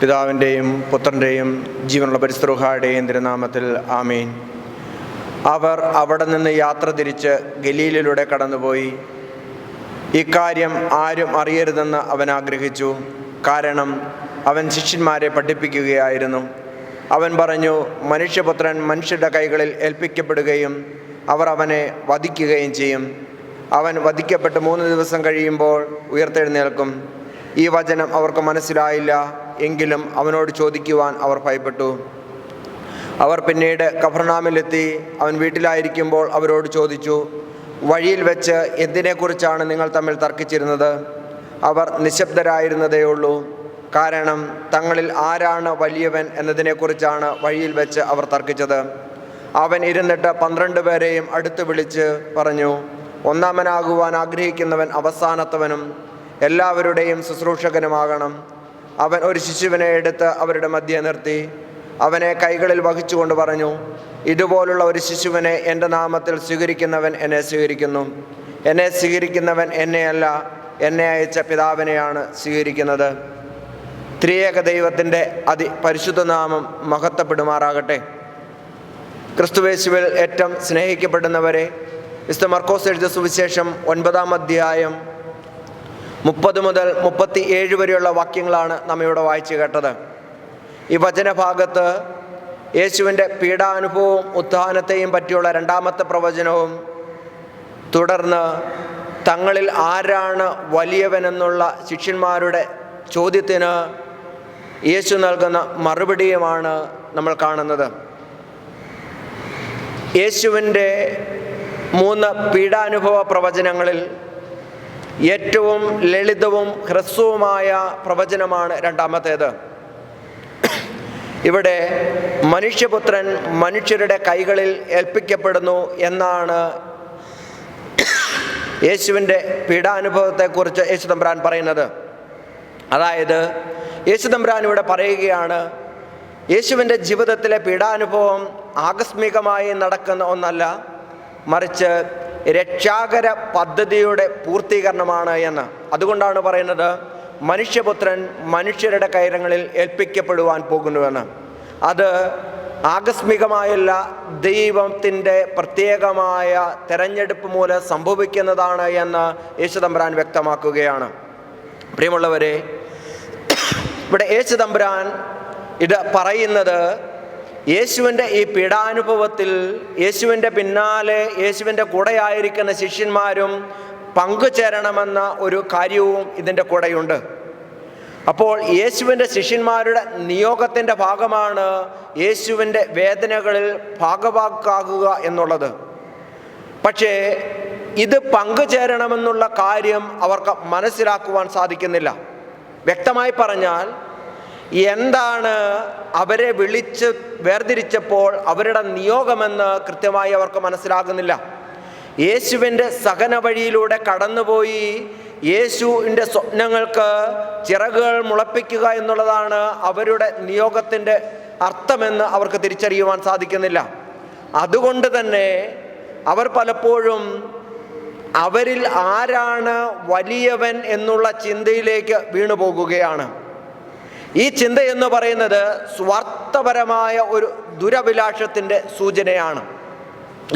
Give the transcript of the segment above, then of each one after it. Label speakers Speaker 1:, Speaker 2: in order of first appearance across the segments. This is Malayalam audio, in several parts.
Speaker 1: പിതാവിന്റെയും പുത്രന്റെയും ജീവനുള്ള പരിസ്തൃഹായുടെയും തിരുനാമത്തിൽ ആമീൻ. അവർ അവിടെ നിന്ന് യാത്ര തിരിച്ച് ഗലീലിലൂടെ കടന്നുപോയി. ഇക്കാര്യം ആരും അറിയരുതെന്ന് അവൻ ആഗ്രഹിച്ചു. കാരണം അവൻ ശിഷ്യന്മാരെ പഠിപ്പിക്കുകയായിരുന്നു. അവൻ പറഞ്ഞു മനുഷ്യപുത്രൻ മനുഷ്യരുടെ കൈകളിൽ ഏൽപ്പിക്കപ്പെടുകയും അവർ അവനെ വധിക്കുകയും ചെയ്യും. അവൻ വധിക്കപ്പെട്ട് മൂന്ന് ദിവസം കഴിയുമ്പോൾ ഉയർത്തെഴുന്നേൽക്കും. ഈ വചനം അവർക്ക് മനസ്സിലായില്ല. എങ്കിലും അവനോട് ചോദിക്കുവാൻ അവർ ഭയപ്പെട്ടു. അവർ പിന്നീട് കഫർനാമിലെത്തി. അവൻ വീട്ടിലായിരിക്കുമ്പോൾ അവരോട് ചോദിച്ചു വഴിയിൽ വെച്ച് എന്തിനെക്കുറിച്ചാണ് നിങ്ങൾ തമ്മിൽ തർക്കിച്ചിരുന്നത്? അവർ നിശബ്ദരായിരുന്നതേയുള്ളൂ കാരണം തങ്ങളിൽ ആരാണ് വലിയവൻ എന്നതിനെക്കുറിച്ചാണ് വഴിയിൽ വെച്ച് അവർ തർക്കിച്ചത്. അവൻ ഇരുന്നിട്ട് പന്ത്രണ്ട് പേരെയും അടുത്ത് വിളിച്ച് പറഞ്ഞു ഒന്നാമനാകുവാൻ ആഗ്രഹിക്കുന്നവൻ അവസാനത്തവനും എല്ലാവരുടെയും ശുശ്രൂഷകനുമാകണം. അവൻ ഒരു ശിശുവിനെ എടുത്ത് അവരുടെ മധ്യേ നിർത്തി. അവനെ കൈകളിൽ വഹിച്ചുകൊണ്ട് പറഞ്ഞു ഇതുപോലുള്ള ഒരു ശിശുവിനെ എന്റെ നാമത്തിൽ സ്വീകരിക്കുന്നവൻ എന്നെ സ്വീകരിക്കുന്നു. എന്നെ സ്വീകരിക്കുന്നവൻ എന്നെയല്ല എന്നെ അയച്ച പിതാവിനെയാണ് സ്വീകരിക്കുന്നത്. ത്രിയേക ദൈവത്തിന്റെ അതി പരിശുദ്ധ നാമം മഹത്വപ്പെടുമാറാകട്ടെ. ക്രിസ്തുവേശുവിൽ ഏറ്റവും സ്നേഹിക്കപ്പെടുന്നവരെ വിശുദ്ധ മർക്കോസ് എഴുതിയ സുവിശേഷം ഒൻപതാം അധ്യായം മുപ്പത് മുതൽ മുപ്പത്തി ഏഴ് വരെയുള്ള വാക്യങ്ങളാണ് നാം ഇവിടെ വായിച്ചു കേട്ടത്. ഈ വചനഭാഗത്ത് യേശുവിന്റെ പീഡാനുഭവവും ഉത്ഥാനത്തെയും പറ്റിയുള്ള രണ്ടാമത്തെ പ്രവചനവും തുടർന്ന് തങ്ങളിൽ ആരാണ് വലിയവനെന്നുള്ള ശിഷ്യന്മാരുടെ ചോദ്യത്തിന് യേശു നൽകുന്ന മറുപടിയുമാണ് നമ്മൾ കാണുന്നത്. യേശുവിന്റെ മൂന്ന് പീഡാനുഭവ പ്രവചനങ്ങളിൽ ഏറ്റവും ലളിതവും ഹ്രസ്വവുമായ പ്രവചനമാണ് രണ്ടാമത്തേത്. ഇവിടെ മനുഷ്യപുത്രൻ മനുഷ്യരുടെ കൈകളിൽ ഏൽപ്പിക്കപ്പെടുന്നു എന്നാണ് യേശുവിന്റെ പീഡാനുഭവത്തെക്കുറിച്ച് യേശു തമ്പ്രാൻ പറയുന്നത്. അതായത് യേശു തമ്പ്രാൻ ഇവിടെ പറയുകയാണ് യേശുവിന്റെ ജീവിതത്തിലെ പീഡാനുഭവം ആകസ്മികമായി നടക്കുന്ന ഒന്നല്ല മറിച്ച് രക്ഷാകര പദ്ധതിയുടെ പൂർത്തീകരണമാണ് എന്ന്. അതുകൊണ്ടാണ് പറയുന്നത് മനുഷ്യപുത്രൻ മനുഷ്യരുടെ കൈരങ്ങളിൽ ഏൽപ്പിക്കപ്പെടുവാൻ പോകുന്നുവെന്ന്. അത് ആകസ്മികമായല്ല ദൈവത്തിന്റെ പ്രത്യേകമായ തെരഞ്ഞെടുപ്പ് മൂലം സംഭവിക്കുന്നതാണ് എന്ന് യേശുതമ്പുരാൻ വ്യക്തമാക്കുകയാണ്. പ്രിയമുള്ളവരെ ഇവിടെ യേശുതമ്പുരാൻ ഇത് പറയുന്നത് യേശുവിന്റെ ഈ പീഡാനുഭവത്തിൽ യേശുവിന്റെ പിന്നാലെ യേശുവിന്റെ കൂടെയായിരിക്കുന്ന ശിഷ്യന്മാരും പങ്കുചേരണമെന്ന ഒരു കാര്യവും ഇതിന്റെ കൂടെയുണ്ട്. അപ്പോൾ യേശുവിന്റെ ശിഷ്യന്മാരുടെ നിയോഗത്തിന്റെ ഭാഗമാണ് യേശുവിന്റെ വേദനകളിൽ ഭാഗവാക്കാകുക എന്നുള്ളത്. പക്ഷേ ഇത് പങ്കുചേരണമെന്നുള്ള കാര്യം അവർക്ക് മനസ്സിലാക്കുവാൻ സാധിക്കുന്നില്ല. വ്യക്തമായി പറഞ്ഞാൽ എന്താണ് അവരെ വിളിച്ച് വേർതിരിച്ചപ്പോൾ അവരുടെ നിയോഗമെന്ന് കൃത്യമായി അവർക്ക് മനസ്സിലാകുന്നില്ല. യേശുവിന്റെ സഹന വഴിയിലൂടെ കടന്നുപോയി യേശുവിന്റെ സ്വപ്നങ്ങൾക്ക് ചിറകുകൾ മുളപ്പിക്കുക എന്നുള്ളതാണ് അവരുടെ നിയോഗത്തിന്റെ അർത്ഥമെന്ന് അവർക്ക് തിരിച്ചറിയുവാൻ സാധിക്കുന്നില്ല. അതുകൊണ്ട് തന്നെ അവർ പലപ്പോഴും അവരിൽ ആരാണ് വലിയവൻ എന്നുള്ള ചിന്തയിലേക്ക് വീണു പോകുകയാണ് ഈ ചിന്ത എന്ന് പറയുന്നത് സ്വാർത്ഥപരമായ ഒരു ദുരഭിലാഷത്തിന്റെ സൂചനയാണ്.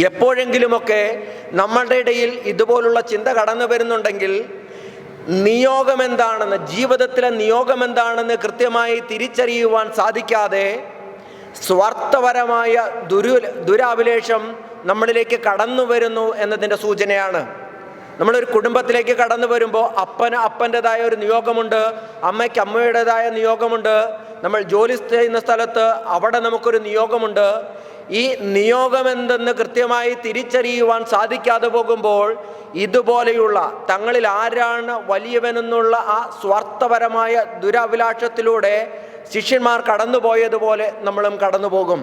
Speaker 1: എപ്പോഴെങ്കിലുമൊക്കെ നമ്മളുടെ ഇടയിൽ ഇതുപോലുള്ള ചിന്ത കടന്നു വരുന്നുണ്ടെങ്കിൽ നിയോഗം എന്താണെന്ന് ജീവിതത്തിലെ നിയോഗം എന്താണെന്ന് കൃത്യമായി തിരിച്ചറിയുവാൻ സാധിക്കാതെ സ്വാർത്ഥപരമായ ദുരു ദുരാഭിലേഷം നമ്മളിലേക്ക് കടന്നു വരുന്നു എന്നതിന്റെ സൂചനയാണ്. നമ്മളൊരു കുടുംബത്തിലേക്ക് കടന്നു വരുമ്പോൾ അപ്പന് അപ്പന്റെതായ ഒരു നിയോഗമുണ്ട് അമ്മയ്ക്ക് അമ്മയുടേതായ നിയോഗമുണ്ട് നമ്മൾ ജോലി ചെയ്യുന്ന സ്ഥലത്ത് അവിടെ നമുക്കൊരു നിയോഗമുണ്ട്. ഈ നിയോഗം എന്തെന്ന് കൃത്യമായി തിരിച്ചറിയുവാൻ സാധിക്കാതെ പോകുമ്പോൾ ഇതുപോലെയുള്ള തങ്ങളിൽ ആരാണ് വലിയവനെന്നുള്ള ആ സ്വാർത്ഥപരമായ ദുരഭിലാഷത്തിലൂടെ ശിഷ്യന്മാർ കടന്നുപോയതുപോലെ നമ്മളും കടന്നുപോകും.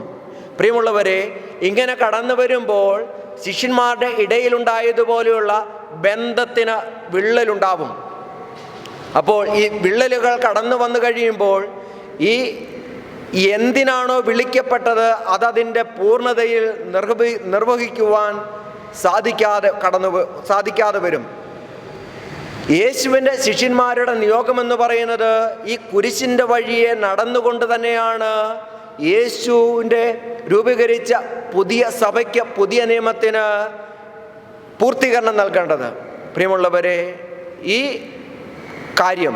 Speaker 1: പ്രിയമുള്ളവരെ ഇങ്ങനെ കടന്നു വരുമ്പോൾ ശിഷ്യന്മാരുടെ ഇടയിലുണ്ടായതുപോലെയുള്ള ബന്ധത്തിന് വിള്ളലുണ്ടാവും. അപ്പോൾ ഈ വിള്ളലുകൾ കടന്നു വന്നു കഴിയുമ്പോൾ ഈ എന്തിനാണോ വിളിക്കപ്പെട്ടത് അതതിന്റെ പൂർണതയിൽ നിർവഹി നിർവഹിക്കുവാൻ സാധിക്കാതെ കടന്നു സാധിക്കാതെ വരും. യേശുവിന്റെ ശിഷ്യന്മാരുടെ നിയോഗമെന്ന് പറയുന്നത് ഈ കുരിശിന്റെ വഴിയെ നടന്നുകൊണ്ട് തന്നെയാണ് യേശുവിന്റെ രൂപീകരിച്ച പുതിയ സഭയ്ക്ക് പുതിയ നിയമത്തിന് പൂർത്തീകരണം നൽകേണ്ടത്. പ്രിയമുള്ളവരെ ഈ കാര്യം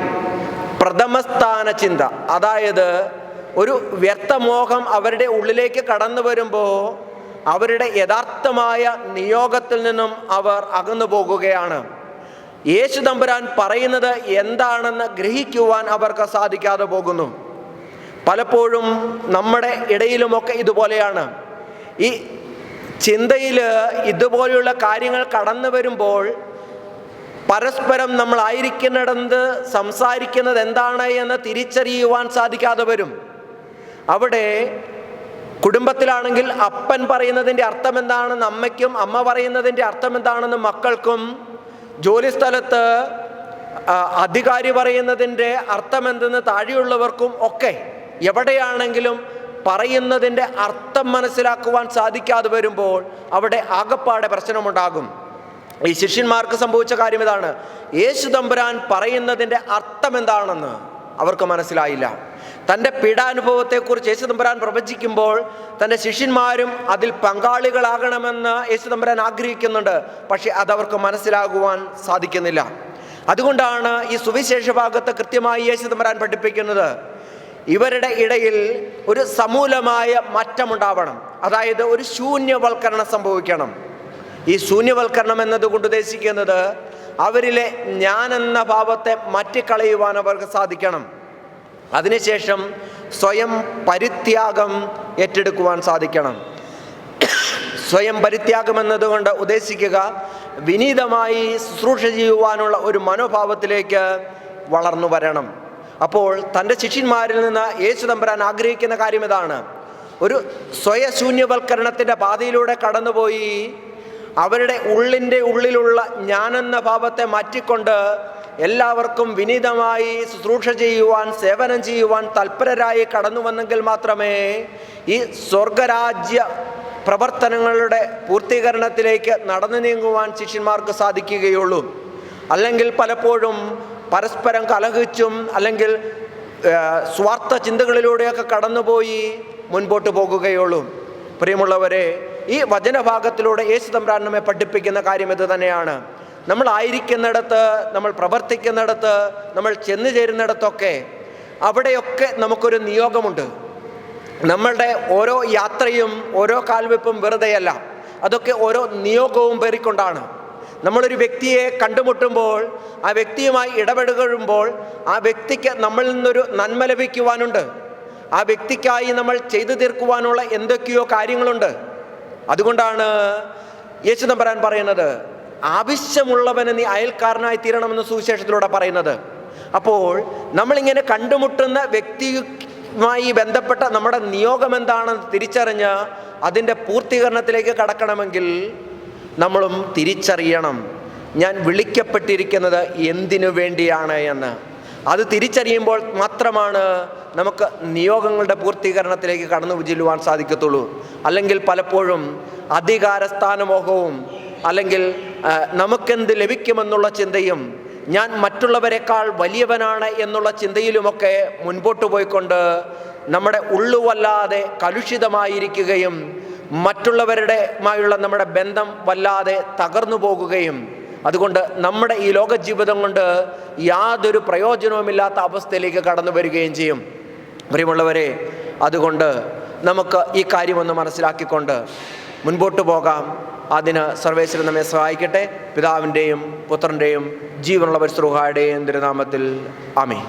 Speaker 1: പ്രഥമസ്ഥാന ചിന്ത. അതായത് ഒരു വ്യക്തമോഹം അവരുടെ ഉള്ളിലേക്ക് കടന്നു വരുമ്പോൾ അവരുടെ യഥാർത്ഥമായ നിയോഗത്തിൽ നിന്നും അവർ അകന്നു പോകുകയാണ്. യേശു തമ്പുരാൻ പറയുന്നത് എന്താണെന്ന് ഗ്രഹിക്കുവാൻ അവർക്ക് സാധിക്കാതെ പോകുന്നു. പലപ്പോഴും നമ്മുടെ ഇടയിലുമൊക്കെ ഇതുപോലെയാണ്. ഈ ചിന്തയിൽ ഇതുപോലെയുള്ള കാര്യങ്ങൾ കടന്നു വരുമ്പോൾ പരസ്പരം നമ്മൾ ആയിരിക്കുന്നിടത്ത് സംസാരിക്കുന്നത് എന്താണ് എന്ന് തിരിച്ചറിയുവാൻ സാധിക്കാതെ വരും. അവിടെ കുടുംബത്തിലാണെങ്കിൽ അപ്പൻ പറയുന്നതിന്റെ അർത്ഥം എന്താണെന്ന് അമ്മയ്ക്കും അമ്മ പറയുന്നതിന്റെ അർത്ഥം എന്താണെന്ന് മക്കൾക്കും ജോലിസ്ഥലത്ത് അധികാരി പറയുന്നതിന്റെ അർത്ഥം എന്തെന്ന് താഴെയുള്ളവർക്കും ഒക്കെ എവിടെയാണെങ്കിലും പറയുന്നതിന്റെ അർത്ഥം മനസ്സിലാക്കുവാൻ സാധിക്കാതെ വരുമ്പോൾ അവിടെ ആകപ്പാടെ പ്രശ്നമുണ്ടാകും. ഈ ശിഷ്യന്മാർക്ക് സംഭവിച്ച കാര്യം ഇതാണ്. യേശു തമ്പുരാൻ പറയുന്നതിന്റെ അർത്ഥം എന്താണെന്ന് അവർക്ക് മനസ്സിലായില്ല. തന്റെ പീഡാനുഭവത്തെക്കുറിച്ച് യേശു തമ്പുരാൻ പ്രവചിക്കുമ്പോൾ തന്റെ ശിഷ്യന്മാരും അതിൽ പങ്കാളികളാകണമെന്ന് യേശു തമ്പുരാൻ ആഗ്രഹിക്കുന്നുണ്ട്. പക്ഷെ അതവർക്ക് മനസ്സിലാകുവാൻ സാധിക്കുന്നില്ല. അതുകൊണ്ടാണ് ഈ സുവിശേഷ ഭാഗത്ത് കൃത്യമായി യേശു തമ്പുരാൻ പഠിപ്പിക്കുന്നത്. ഇവരുടെ ഇടയിൽ ഒരു സമൂലമായ മാറ്റമുണ്ടാവണം. അതായത് ഒരു ശൂന്യവൽക്കരണം സംഭവിക്കണം. ഈ ശൂന്യവൽക്കരണം എന്നതുകൊണ്ട് ഉദ്ദേശിക്കുന്നത് അവരിലെ ഞാൻ എന്ന ഭാവത്തെ മാറ്റിക്കളയുവാൻ അവർക്ക് സാധിക്കണം. അതിനുശേഷം സ്വയം പരിത്യാഗം ഏറ്റെടുക്കുവാൻ സാധിക്കണം. സ്വയം പരിത്യാഗം എന്നതുകൊണ്ട് ഉദ്ദേശിക്കുക വിനീതമായി ശുശ്രൂഷ ചെയ്യുവാനുള്ള ഒരു മനോഭാവത്തിലേക്ക് വളർന്നു വരണം. അപ്പോൾ തന്റെ ശിഷ്യന്മാരിൽ നിന്ന് യേശു തമ്പുരാൻ ആഗ്രഹിക്കുന്ന കാര്യം ഇതാണ്. ഒരു സ്വയശൂന്യവൽക്കരണത്തിന്റെ പാതയിലൂടെ കടന്നുപോയി അവരുടെ ഉള്ളിന്റെ ഉള്ളിലുള്ള ഞാനെന്ന ഭാവത്തെ മാറ്റിക്കൊണ്ട് എല്ലാവർക്കും വിനീതമായി ശുശ്രൂഷ ചെയ്യുവാൻ സേവനം ചെയ്യുവാൻ തൽപരരായി കടന്നു വന്നെങ്കിൽ മാത്രമേ ഈ സ്വർഗരാജ്യ പ്രവർത്തനങ്ങളുടെ പൂർത്തീകരണത്തിലേക്ക് നടന്നു നീങ്ങുവാൻ ശിഷ്യന്മാർക്ക് സാധിക്കുകയുള്ളൂ. അല്ലെങ്കിൽ പലപ്പോഴും പരസ്പരം കലഹിച്ചും അല്ലെങ്കിൽ സ്വാർത്ഥ ചിന്തകളിലൂടെയൊക്കെ കടന്നുപോയി മുൻപോട്ട് പോകുകയുള്ളൂ. പ്രിയമുള്ളവരെ ഈ വചനഭാഗത്തിലൂടെ യേശു തമ്പ്രാൻ നമ്മെ പഠിപ്പിക്കുന്ന കാര്യം ഇത് തന്നെയാണ്. നമ്മളായിരിക്കുന്നിടത്ത് നമ്മൾ പ്രവർത്തിക്കുന്നിടത്ത് നമ്മൾ ചെന്നു ചേരുന്നിടത്തൊക്കെ അവിടെയൊക്കെ നമുക്കൊരു നിയോഗമുണ്ട്. നമ്മളുടെ ഓരോ യാത്രയും ഓരോ കാൽവെപ്പും വെറുതെയല്ല. അതൊക്കെ ഓരോ നിയോഗവും പേറിക്കൊണ്ടാണ്. നമ്മളൊരു വ്യക്തിയെ കണ്ടുമുട്ടുമ്പോൾ ആ വ്യക്തിയുമായി ഇടപെടുമ്പോൾ ആ വ്യക്തിക്ക് നമ്മളിൽ നിന്നൊരു നന്മ ലഭിക്കുവാനുണ്ട്. ആ വ്യക്തിക്കായി നമ്മൾ ചെയ്തു തീർക്കുവാനുള്ള എന്തൊക്കെയോ കാര്യങ്ങളുണ്ട്. അതുകൊണ്ടാണ് യേശു നമ്പരാൻ പറയുന്നത് ആവശ്യമുള്ളവന് നീ അയൽക്കാരനായി തീരണമെന്ന് സുവിശേഷത്തിലൂടെ പറയുന്നത്. അപ്പോൾ നമ്മളിങ്ങനെ കണ്ടുമുട്ടുന്ന വ്യക്തിയുമായി ബന്ധപ്പെട്ട നമ്മുടെ നിയോഗം എന്താണെന്ന് തിരിച്ചറിഞ്ഞ് അതിന്റെ പൂർത്തീകരണത്തിലേക്ക് കടക്കണമെങ്കിൽ നമ്മളും തിരിച്ചറിയണം. ഞാൻ വിളിക്കപ്പെട്ടിരിക്കുന്നത് എന്തിനു വേണ്ടിയാണ് എന്ന്. അത് തിരിച്ചറിയുമ്പോൾ മാത്രമാണ് നമുക്ക് നിയോഗങ്ങളുടെ പൂർത്തീകരണത്തിലേക്ക് കടന്നു ചെല്ലുവാൻ സാധിക്കത്തുള്ളൂ. അല്ലെങ്കിൽ പലപ്പോഴും അധികാരസ്ഥാനമോഹവും അല്ലെങ്കിൽ നമുക്കെന്ത് ലഭിക്കുമെന്നുള്ള ചിന്തയും ഞാൻ മറ്റുള്ളവരെക്കാൾ വലിയവനാണ് എന്നുള്ള ചിന്തയിലുമൊക്കെ മുൻപോട്ട് പോയിക്കൊണ്ട് നമ്മുടെ ഉള്ളുവല്ലാതെ കലുഷിതമായിരിക്കുകയും മറ്റുള്ളവരുടെ മായുള്ള നമ്മുടെ ബന്ധം വല്ലാതെ തകർന്നു പോകുകയും അതുകൊണ്ട് നമ്മുടെ ഈ ലോക ജീവിതം കൊണ്ട് യാതൊരു പ്രയോജനവുമില്ലാത്ത അവസ്ഥയിലേക്ക് കടന്നു വരികയും ചെയ്യും. പ്രിയമുള്ളവരെ അതുകൊണ്ട് നമുക്ക് ഈ കാര്യമൊന്ന് മനസ്സിലാക്കിക്കൊണ്ട് മുൻപോട്ട് പോകാം. അതിന് സർവേശ്വരൻ നമ്മെ സഹായിക്കട്ടെ. പിതാവിന്റെയും പുത്രന്റെയും ജീവനുള്ള പരിശ്രൂഹായുടെയും തിരുനാമത്തിൽ ആമേ